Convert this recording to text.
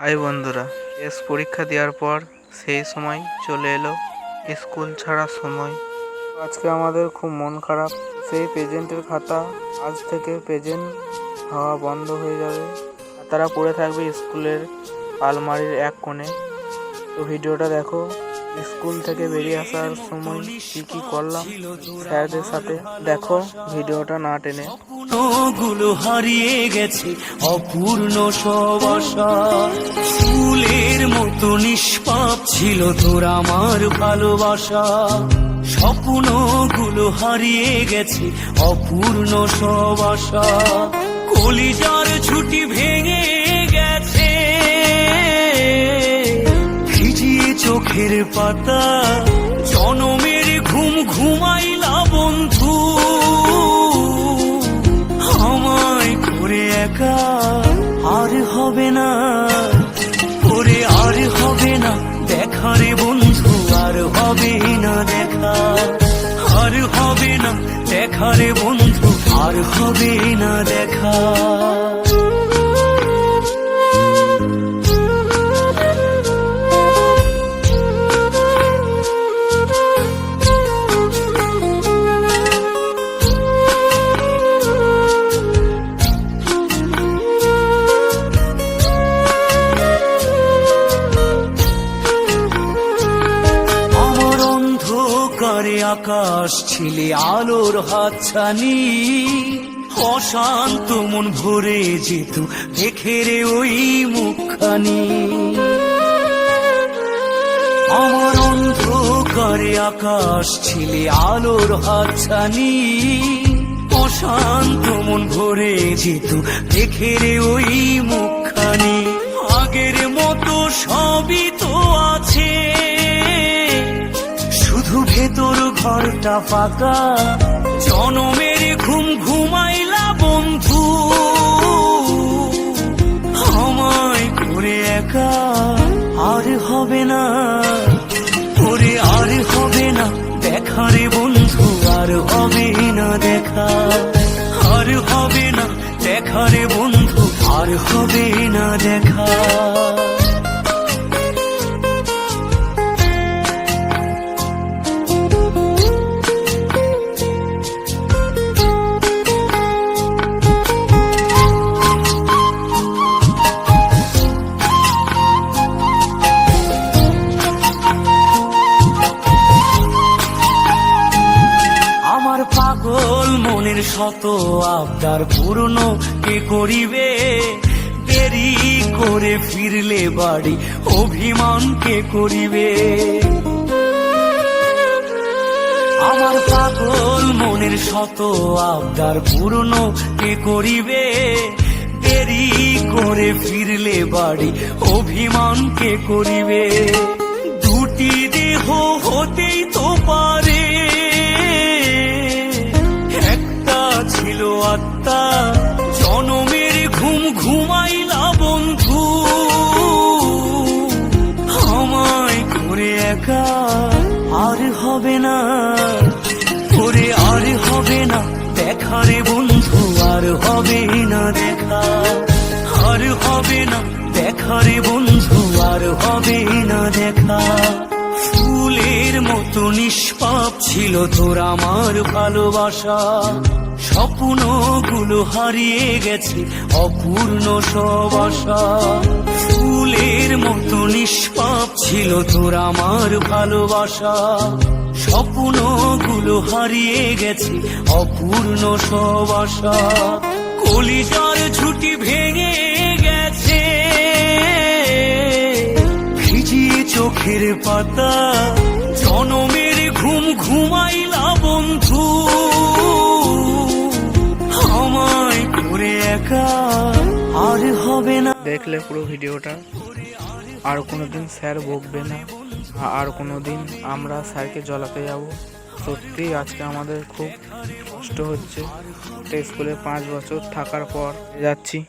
High বন্ধুরা, S পরীক্ষা দেওয়ার পর সেই সময় চলে এলো স্কুল ছাড়ার সময়। আজকে আমাদের খুব মন খারাপ। সেই প্রেজেন্টের খাতা আজ থেকে প্রেজেন্ট হওয়া বন্ধ হয়ে যাবে। তারা পড়ে থাকবে স্কুলের আলমারির এক কোণে। তো ভিডিওটা দেখো। স্কুল থেকে বেরিয়ে আসার সময় কি কি করলাম স্যারদের সাথে? দেখো, ভিডিওটা না টেনে। গুলো হারিয়ে গেছে, অপূর্ণ সব আশা। মতো নিষ্পাপ ছিল তোর আমার ভালোবাসা। স্বপ্নগুলো হারিয়ে গেছে, অপূর্ণ সব আশা। কলিজার ছুটি ভেঙে পাতা, জনমের ঘুম ঘুমাইলা বন্ধু। আমায় করে একা আর হবে না, করে আর হবে না দেখা রে বন্ধু, আর হবে না দেখা। আর হবে না দেখা রে বন্ধু, আর হবে না দেখা। আকাশ ছিলে আলোর হাতছানি। অশান্ত মন ভরে যেত দেখে রে ওই মুখখানি। আমার অন্ধকারে আকাশ ছিলে আলোর হাতছানি। অশান্ত মন ভরে যেত দেখে রে ওই মুখখানি। আগের মতো সবই ঘরটা ফাঁকা। জনমের ঘুম ঘুমাইলা বন্ধু, আমায় করে একা আর হবে না, করে আর হবে না। দেখা রে বন্ধু, আর হবে না দেখা। আর হবে না, দেখা রে বন্ধু, আর হবে না দেখা। শত আবদার পূর্ণ কে করিবে? দেরি করে ফিরলে বাড়ি, অভিমান কে করিবে? আমার পাগল মনের শত আবদার পূর্ণ কে করিবে? দেরি করে ফিরলে বাড়ি, অভিমান কে করিবে? দুটি দেহ হতেই তো পারে। আত্মা, জনমের ঘুম ঘুমাইলা বন্ধু। আমায় করে একা আর হবে না, করে আর হবে না দেখা বন্ধু আর হবে না দেখা। আর হবে না দেখা রে বন্ধু আর হবে না দেখা। ফুলের মতো নিষ্পাপ ছিল তোর আমার ভালোবাসা। স্বপ্নগুলো হারিয়ে গেছে, অপূর্ণ সব আশা। ফুলের মতো নিষ্পাপ ছিল তোর আমার ভালোবাসা। স্বপ্নগুলো হারিয়ে গেছে, অপূর্ণ সব আশা। কলিজার ছুটি ভেঙে গেছে চোখের পাতা, জনমের ঘুম ঘুমাইলা বন্ধু। আমায় করে একা আর হবে না। দেখলে পুরো ভিডিওটা। আর কোনো দিন স্যার বকবে না। আর কোনো দিন আমরা স্যারকে জ্বলাতে যাব। সত্যি আজকে আমাদের খুব কষ্ট হচ্ছে। স্কুলে পাঁচ বছর থাকার পর যাচ্ছি।